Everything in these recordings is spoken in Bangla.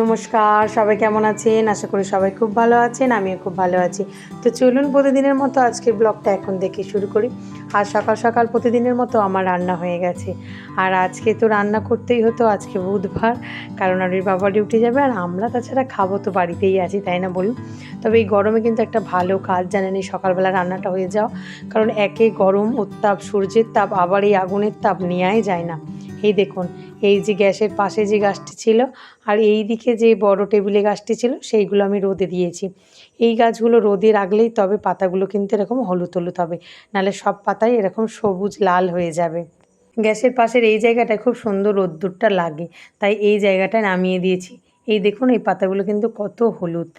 নমস্কার, সবাই কেমন আছেন? আশা করি সবাই খুব ভালো আছেন, আমিও খুব ভালো আছি। তো চলুন প্রতিদিনের মতো আজকের ব্লগটা এখন দেখে শুরু করি। আর সকাল সকাল প্রতিদিনের মতো আমার রান্না হয়ে গেছে। আর আজকে তো রান্না করতেই হতো, আজকে বুধবার, কারণ আর বাবা ডিউটি যাবে, আর আমরা তাছাড়া খাব তো বাড়িতেই আছি, তাই না বলুন? তবে এই গরমে কিন্তু একটা ভালো কাজ, জানেন এই সকালবেলা রান্নাটা হয়ে যাওয়া কারণ একে গরম উত্তাপ, সূর্যের তাপ, আবার এই আগুনের তাপ নেওয়াই যায় না। এই দেখুন, এই যে গ্যাসের পাশে যে গাছটি ছিল, আর এই দিকে যে বড় টেবিলে গাছটি ছিল, সেইগুলো আমি রোদে দিয়েছি। এই গাছগুলো রোদে রাখলেই তবে পাতাগুলো কিন্তু এরকম হলুদ হলুদ হবে। নাহলে সব পাতাই এরকম সবুজ লাল হয়ে যাবে। গ্যাসের পাশের এই জায়গাটায় খুব সুন্দর রোদ্দুরটা লাগে, তাই এই জায়গাটায় নামিয়ে দিয়েছি। এই দেখুন, এই পাতাগুলো কিন্তু কত হলুদ।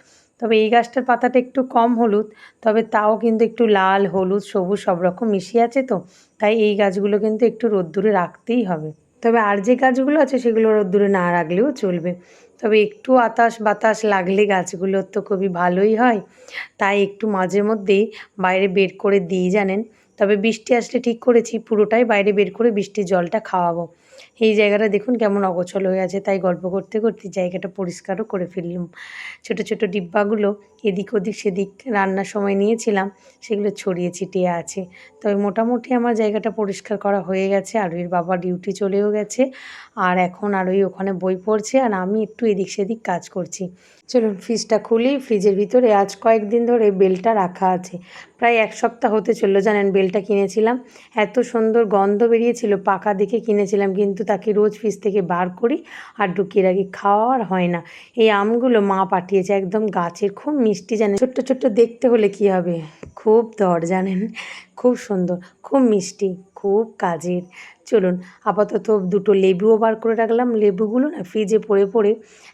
তবে এই গাছটার পাতাটা একটু কম হলুদ, তবে তাও কিন্তু একটু লাল, হলুদ, সবুজ সব রকম মিশিয়ে আছে তো, তাই এই গাছগুলো কিন্তু একটু রোদ্দুরে রাখতেই হবে। তবে আর যে গাছগুলো আছে সেগুলো রোদ্দুরে না রাখলেও চলবে। তবে একটু আতাস বাতাস লাগলে গাছগুলোর তো খুবই ভালোই হয়। তাই একটু মাঝে মধ্যেই বাইরে বের করে দিই, জানেন? তবে বৃষ্টি আসলে ঠিক করেছি, পুরোটাই বাইরে বের করে বৃষ্টির জলটা খাওয়াবো। এই জায়গাটা দেখুন কেমন অগোছল হয়ে আছে, তাই গল্প করতে করতে জায়গাটা পরিষ্কারও করে ফেললাম। ছোট ছোট ডিব্বাগুলো এদিক ওদিক সেদিক রান্নার সময় নিয়েছিলাম, সেগুলো ছড়িয়ে ছিটিয়ে আছে। তবে মোটামুটি আমার জায়গাটা পরিষ্কার করা হয়ে গেছে আরুইর বাবা ডিউটি চলেও গেছে, আর এখন আরুই ওখানে বই পড়ছে, আর আমি একটু এদিক সেদিক কাজ করছি। চলুন ফ্রিজটা খুলি, ফ্রিজের ভিতরে আজ কয়েকদিন ধরে বেলটা রাখা আছে। প্রায় এক সপ্তাহ হতে চলল, জানেন বেলটা কিনেছিলাম। এত সুন্দর গন্ধ বেরিয়েছিল, পাকা দেখে কিনেছিলাম, কিন্তু তাকে রোজ ফ্রিজ থেকে বার করি আর ঢুকিয়ে রাখি, খাওয়ার হয় না। এই আমগুলো মা পাঠিয়েছে একদম গাছের খুব মিষ্টি জানেন ছোট্ট ছোট্ট দেখতে হলে কি হবে? খুব দর জানেন, খুব সুন্দর, খুব মিষ্টি, খুব কাজের। চলুন, আপাতত দুটো লেবুও বার করে রাখলাম। লেবুগুলো না ফ্রিজে পড়ে পড়ে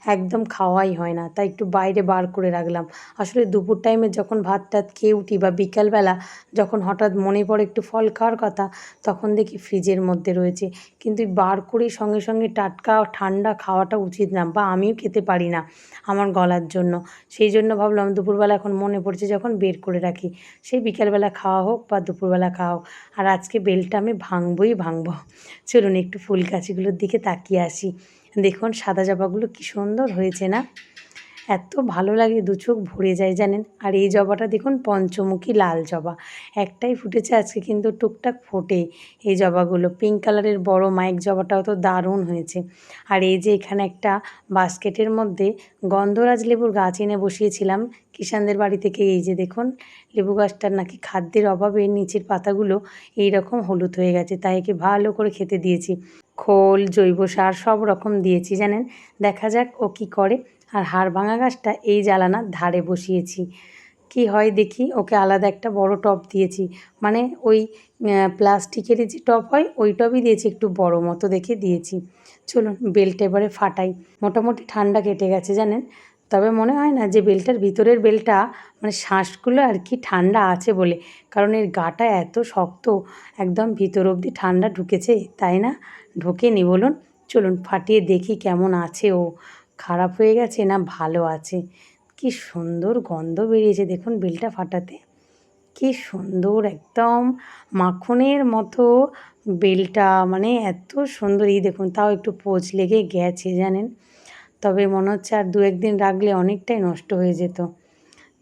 একদম খাওয়াই হয় না, তাই একটু বাইরে বার করে রাখলাম। আসলে দুপুর টাইমে যখন ভাত টাত খেয়ে উঠি বা বিকালবেলা যখন হঠাৎ মনে পড়ে একটু ফল খাওয়ার কথা, তখন দেখি ফ্রিজের মধ্যে রয়েছে। কিন্তু বার করে সঙ্গে সঙ্গে টাটকা ঠান্ডা খাওয়াটা উচিত না বা আমিও খেতে পারি না আমার গলার জন্য। সেই জন্য ভাবলাম দুপুরবেলা এখন মনে পড়ছে যখন বের করে রাখি, সেই বিকালবেলা খাওয়া হোক বা দুপুরবেলা খাওয়া হোক। আর আজকে বেলটা আমি ভাঙবই ভাঙবো। চলুন একটু ফুল গাছগুলোর দিকে তাকিয়ে আসি। দেখুন সাদা জবাগুলো কি সুন্দর হয়েছে না? এত ভালো লাগে, দু চোখ ভরে যায় জানেন? আর এই জবাটা দেখুন, পঞ্চমুখী লাল জবা। একটাই ফুটেছে আজকে কিন্তু টুকটাক ফোটে এই জবাগুলো। পিঙ্ক কালারের বড় মাইক জবাটাও তো দারুণ হয়েছে। আর এই যে এখানে একটা বাস্কেটের মধ্যে গন্ধরাজ লেবুর গাছ এনে বসিয়েছিলাম কিষানদের বাড়ি থেকে, এই যে দেখুন, লেবু গাছটার নাকি খাদ্যের অভাবে নিচের পাতাগুলো এই রকম হলুদ হয়ে গেছে, তাই একে ভালো করে খেতে দিয়েছি। খোল, জৈব সার সব রকম দিয়েছি জানেন? দেখা যাক ও কি করে। আর হাড় ভাঙা গাছটা এই জ্বালানার ধারে বসিয়েছি। কি হয় দেখি, ওকে আলাদা একটা বড় টব দিয়েছি। মানে ওই প্লাস্টিকের যে টব হয়, ওই টবই দিয়েছি একটু বড় মতো দেখে দিয়েছি। চলুন, বেলটা এবারে ফাটাই। মোটামুটি ঠান্ডা কেটে গেছে জানেন? তবে মনে হয় না যে বেলটার ভিতরের বেলটা মানে শ্বাসগুলো আর কি ঠান্ডা আছে বলে। কারণ এর গাটা এত শক্ত, একদম ভিতর অবধি ঠান্ডা ঢুকেছে, তাই না? ঢোকেনি, বলুন। চলুন, ফাটিয়ে দেখি কেমন আছে ও। খারাপ হয়ে গেছে না ভালো আছে? কি সুন্দর গন্ধ বেরিয়েছে, দেখুন বেলটা ফাটাতে। কি সুন্দর একদম মাখনের মতো বেলটা মানে এত সুন্দর। এই দেখুন, তাও একটু পোচ লেগে গেছে জানেন? তবে মনে হচ্ছে আর দু একদিন রাখলে অনেকটাই নষ্ট হয়ে যেত।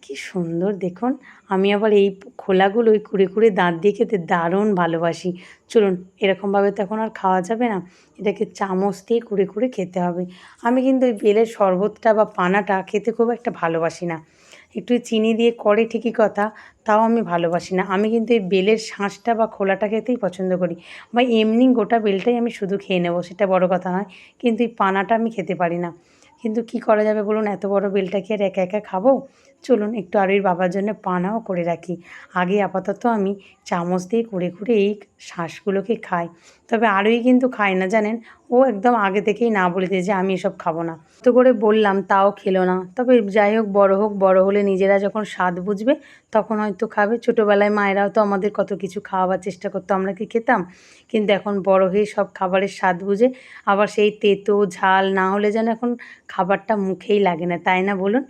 কি সুন্দর, দেখুন। আমি আবার এই খোলাগুলো ওই কুড়ে কুড়ে দাঁত দিয়ে খেতে দারুণ ভালোবাসি। চলুন, এরকমভাবে তো এখন আর খাওয়া যাবে না। এটাকে চামচ দিয়ে কুড়ে কুড়ে খেতে হবে। আমি কিন্তু ওই বেলের শরবতটা বা পানাটা খেতে খুব একটা ভালোবাসি না। একটু চিনি দিয়ে করে ঠিকই কথা, তাও আমি ভালোবাসি না। আমি কিন্তু এই বেলের শাঁসটা বা খোলাটা খেতেই পছন্দ করি। বা এমনি গোটা বেলটাই আমি শুধু খেয়ে নেব, সেটা বড় কথা নয়। কিন্তু এই পানাটা আমি খেতে পারি না। কিন্তু কি করা যাবে বলুন? এত বড় বেলটা কি আর একা একা খাব? চলুন একটু আরুর বাবার জন্য পানাও করে রাখি। আগে আপাতত আমি চামচ দিয়ে করে করে এই শ্বাসগুলোকে খাই। তবে আরুই কিন্তু খায় না, জানেন? ও একদম আগে থেকেই না বলে দিয়ে যে আমি এসব খাব না। তো করে বললাম, তাও খেলো না। তবে যাই হোক, বড় হোক, বড় হলে নিজেরা যখন স্বাদ বুঝবে, তখন হয়তো খাবে। ছোটোবেলায় মায়েরাও তো আমাদের কত কিছু খাওয়াবার চেষ্টা করতো, আমরা কি খেতাম? কিন্তু এখন বড় হয়ে সব খাবারের স্বাদ বুঝে, আবার সেই তেতো, ঝাল না হলে যেন এখন খাবারটা মুখেই লাগে না, তাই না বলুন?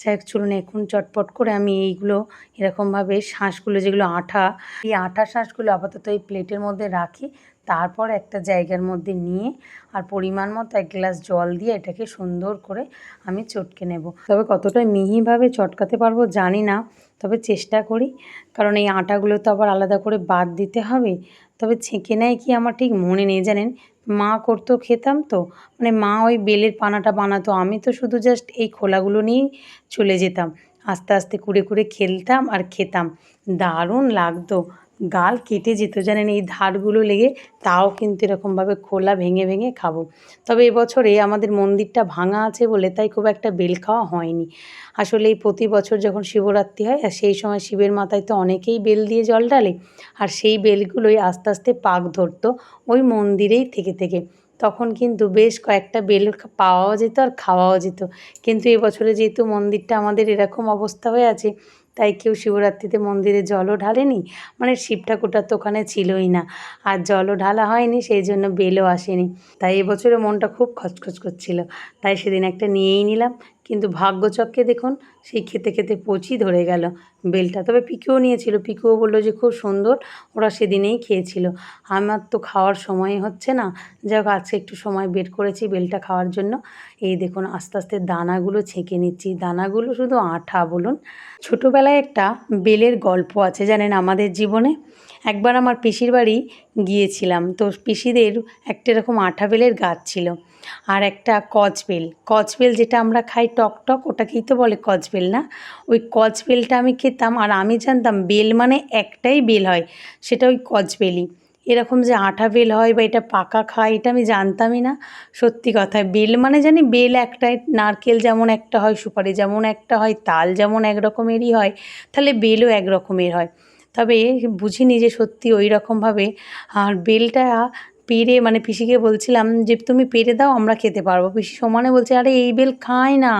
যাই হোক চলুন এখন চটপট করে আমি এইগুলো এরকমভাবে শাঁসগুলো, যেগুলো আঠা, এই আঠা শাঁসগুলো আপাতত এই প্লেটের মধ্যে রাখি। তারপর একটা জায়গার মধ্যে নিয়ে আর পরিমাণ মতো এক গ্লাস জল দিয়ে এটাকে সুন্দর করে আমি চটকে নেব। তবে কতটা মিহিভাবে চটকাতে পারব জানি না। তবে চেষ্টা করি, কারণ এই আটাগুলো তো আবার আলাদা করে বাদ দিতে হবে। তবে ছেঁকে নেয় কি আমার ঠিক মনে নেই জানেন? মা করতো খেতাম তো মানে মা ওই বেলের পানাটা বানাতো, আমি তো শুধু জাস্ট এই খোলাগুলো নিয়েই চলে যেতাম। আস্তে আস্তে কুড়ে কুড়ে খেলতাম আর খেতাম। দারুণ লাগতো। গাল কেটে যেত, জানেন, এই ধারগুলো লেগে তাও কিন্তু এরকমভাবে খোলা ভেঙে ভেঙে খাব। তবে এবছরে আমাদের মন্দিরটা ভাঙা আছে বলে তাই খুব একটা বেল খাওয়া হয়নি। আসলে এই প্রতি বছর যখন শিবরাত্রি হয়, আর সেই সময় শিবের মাথায় তো অনেকেই বেল দিয়ে জল ঢালে, আর সেই বেলগুলোই আস্তে আস্তে পাক ধরতো ওই মন্দিরেই থেকে থেকে। তখন কিন্তু বেশ কয়েকটা বেল পাওয়াও যেত আর খাওয়াও যেত। কিন্তু এবছরে যেহেতু মন্দিরটা আমাদের এরকম অবস্থা হয়ে আছে তাই কেউ শিবরাত্রিতে মন্দিরে জলও ঢালেনি। মানে শিব ঠাকুরটা তো ওখানে ছিলই না। আর জলও ঢালা হয়নি, সেই জন্য বেলও আসেনি। তাই এবছরে মনটা খুব খচখচ করছিল। তাই সেদিন একটা নিয়েই নিলাম। কিন্তু ভাগ্যচক্রে দেখুন, সেই খেতে খেতে পচি ধরে গেল। বেলটা তবে পিকুও নিয়েছিল। পিকুও বলল যে, খুব সুন্দর। ওরা সেদিনেই খেয়েছিল। আমার তো খাওয়ার সময় হচ্ছে না। যাই হোক, আজকে একটু সময় বের করেছি বেলটা খাওয়ার জন্য। এই দেখুন, আস্তে আস্তে দানাগুলো ছেঁকে নিচ্ছি। দানাগুলো শুধু আঠা, বলুন। ছোটোবেলায় একটা বেলের গল্প আছে, জানেন, আমাদের জীবনে? একবার আমার পিসির বাড়ি গিয়েছিলাম। তো পিসিদের একটা এরকম আঠা বেলের গাছ ছিল। আর একটা কচবেল। কচবেল যেটা আমরা খাই টক টক, ওটাকেই তো বলে কচবেল না? ওই কচবেলটা আমি খেতাম আর আমি জানতাম বেল মানে একটাই বেল হয়, সেটা ওই কচবেলই। এরকম যে আঠা বেল হয় বা এটা পাকা খায়, এটা আমি জানতামই না। সত্যি কথা, বেল মানে জানি বেল একটাই, নারকেল যেমন একটা হয়, সুপারি যেমন একটা হয়, তাল যেমন এক রকমেরই হয়, তাহলে বেলও এক রকমের হয়। তবে বুঝিনি যে সত্যি ওই রকমভাবে, আর বেলটা পেরে মানে পিসিকে বলছিলাম যে, তুমি পেরে দাও, আমরা খেতে পারব। পিসি সমানে বলছে, আরে, এই বেল খায় না,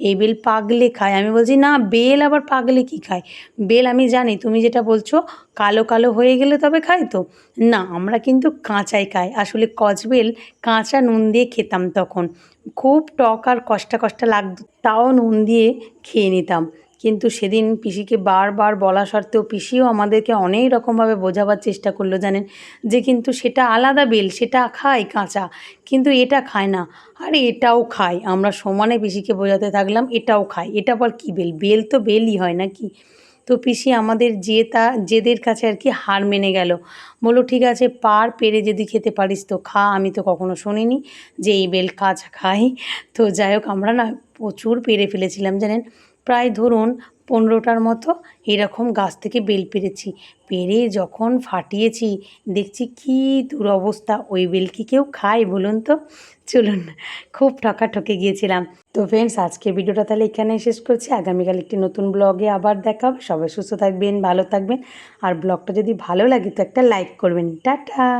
এই বেল পাগলে খায়। আমি বলছি, না, বেল আবার পাগলে কি খায়? বেল, আমি জানি, তুমি যেটা বলছো, কালো কালো হয়ে গেলে তবে খাই তো? না, আমরা কিন্তু কাঁচাই খাই। আসলে কচবেল, কাঁচা নুন দিয়ে খেতাম তখন। খুব টক আর কষ্টা কষ্টা লাগতো, তাও নুন দিয়ে খেয়ে নিতাম। কিন্তু সেদিন পিসিকে বারবার বলা সত্ত্বেও পিসিও আমাদেরকে অনেক রকমভাবে বোঝাবার চেষ্টা করল জানেন, যে কিন্তু সেটা আলাদা বেল, সেটা খায় কাঁচা, কিন্তু এটা খায় না। আরে এটাও খায়, আমরা সমানে পিসিকে বোঝাতে থাকলাম, এটাও খায়। এটা আবার কী বেল? বেল তো বেলই হয় নাকি? তো পিসি আমাদের যে তা, জেদের কাছে আর কি হার মেনে গেল। বলল, ঠিক আছে, পার পেরে যদি খেতে পারিস তো খা, আমি তো কখনো শুনিনি যে এই বেল কাঁচা খাই তো যাই হোক, আমরা না প্রচুর পেরে ফেলেছিলাম জানেন। প্রায় ধরুন পনেরোটার মতো এরকম গাছ থেকে বেল পেরেছি। পেরে যখন ফাটিয়েছি, দেখছি কী দুরবস্থা, ওই বেল কি কেউ খায় বলুন তো? চলুন, খুব ঠকা ঠকে গিয়েছিলাম। তো ফ্রেন্ডস আজকে ভিডিওটা তাহলে এখানে শেষ করছি। আগামীকাল একটি নতুন ব্লগে আবার দেখা হবে। সবাই সুস্থ থাকবেন, ভালো থাকবেন। আর ব্লগটা যদি ভালো লাগে, তো একটা লাইক করবেন। টাটা!